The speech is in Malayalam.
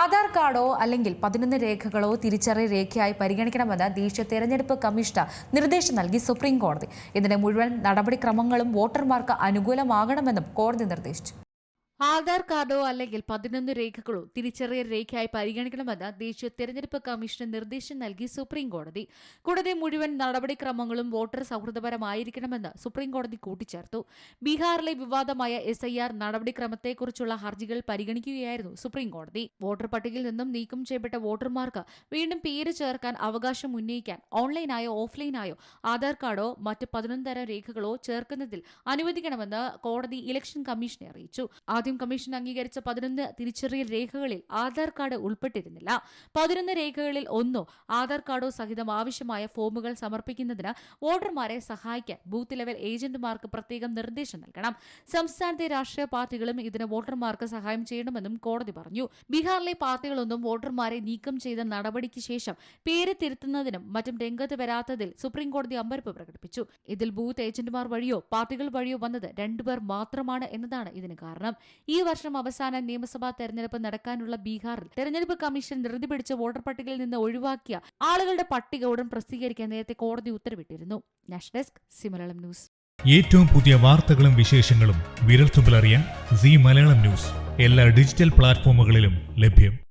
ആധാർ കാർഡോ അല്ലെങ്കിൽ പതിനൊന്ന് രേഖകളോ തിരിച്ചറിയ രേഖയായി പരിഗണിക്കണമെന്ന് ദേശീയ തെരഞ്ഞെടുപ്പ് കമ്മീഷണർ നിർദ്ദേശം നൽകി സുപ്രീം കോടതി. ഇതിന്റെ മുഴുവൻ നടപടിക്രമങ്ങളും വോട്ടർമാർക്ക് അനുകൂലമാകണമെന്നും കോടതി നിർദ്ദേശിച്ചു. ആധാർ കാർഡോ അല്ലെങ്കിൽ പതിനൊന്ന് രേഖകളോ തിരിച്ചറിയൽ രേഖയായി പരിഗണിക്കണമെന്ന് ദേശീയ തെരഞ്ഞെടുപ്പ് കമ്മീഷന് നിർദ്ദേശം നൽകി സുപ്രീം കോടതി കൂടാതെ മുഴുവൻ നടപടിക്രമങ്ങളും വോട്ടർ സൗഹൃദപരമായിരിക്കണമെന്ന് സുപ്രീം കോടതി കൂട്ടിച്ചേർത്തു. ബീഹാറിലെ വിവാദമായ എസ് ഐ ആർ നടപടിക്രമത്തെക്കുറിച്ചുള്ള ഹർജികൾ പരിഗണിക്കുകയായിരുന്നു സുപ്രീം കോടതി വോട്ടർ പട്ടികയിൽ നിന്നും നീക്കം ചെയ്യപ്പെട്ട വോട്ടർമാർക്ക് വീണ്ടും പേര് ചേർക്കാൻ അവകാശം ഉന്നയിക്കാൻ ഓൺലൈനായോ ഓഫ്ലൈനായോ ആധാർ കാർഡോ മറ്റ് പതിനൊന്ന് തരം രേഖകളോ ചേർക്കുന്നതിൽ അനുവദിക്കണമെന്ന് കോടതി ഇലക്ഷൻ കമ്മീഷനെ അറിയിച്ചു. ആദ്യം കമ്മീഷൻ അംഗീകരിച്ച പതിനൊന്ന് തിരിച്ചറിയൽ രേഖകളിൽ ആധാർ കാർഡ് ഉൾപ്പെട്ടിരുന്നില്ല. പതിനൊന്ന് രേഖകളിൽ ഒന്നോ ആധാർ കാർഡോ സഹിതം ആവശ്യമായ ഫോമുകൾ സമർപ്പിക്കുന്നതിന് വോട്ടർമാരെ സഹായിക്കാൻ ബൂത്ത് ലെവൽ ഏജന്റുമാർക്ക് പ്രത്യേകം നിർദ്ദേശം നൽകണം. സംസ്ഥാനത്തെ രാഷ്ട്രീയ പാർട്ടികളും ഇതിന് വോട്ടർമാർക്ക് സഹായം ചെയ്യണമെന്നും കോടതി പറഞ്ഞു. ബീഹാറിലെ പാർട്ടികളൊന്നും വോട്ടർമാരെ നീക്കം ചെയ്ത നടപടിക്ക് ശേഷം പേര് തിരുത്തുന്നതിനും മറ്റും രംഗത്ത് വരാത്തതിൽ സുപ്രീംകോടതി അമ്പരപ്പ് പ്രകടിപ്പിച്ചു. ഇതിൽ ബൂത്ത് ഏജന്റുമാർ വഴിയോ പാർട്ടികൾ വഴിയോ വന്നത് രണ്ടുപേർ മാത്രമാണ് എന്നതാണ് ഇതിന് കാരണം. ഈ വർഷം അവസാന നിയമസഭാ തെരഞ്ഞെടുപ്പ് നടക്കാനുള്ള ബീഹാറിൽ തെരഞ്ഞെടുപ്പ് കമ്മീഷൻ ധൃതി പിടിച്ച് വോട്ടർ പട്ടികയിൽ നിന്ന് ഒഴിവാക്കിയ ആളുകളുടെ പട്ടിക ഉടൻ പ്രസിദ്ധീകരിക്കാൻ നേരത്തെ കോടതി ഉത്തരവിട്ടിരുന്നു. നാഷണൽ ഡെസ്ക് ന്യൂസ് ഏറ്റവും പുതിയ വാർത്തകളും വിശേഷങ്ങളും വിരൽത്തുമ്പിലറിയാൻ സി മലയാളം ന്യൂസ്. എല്ലാ ഡിജിറ്റൽ പ്ലാറ്റ്ഫോമുകളിലും ലഭ്യം.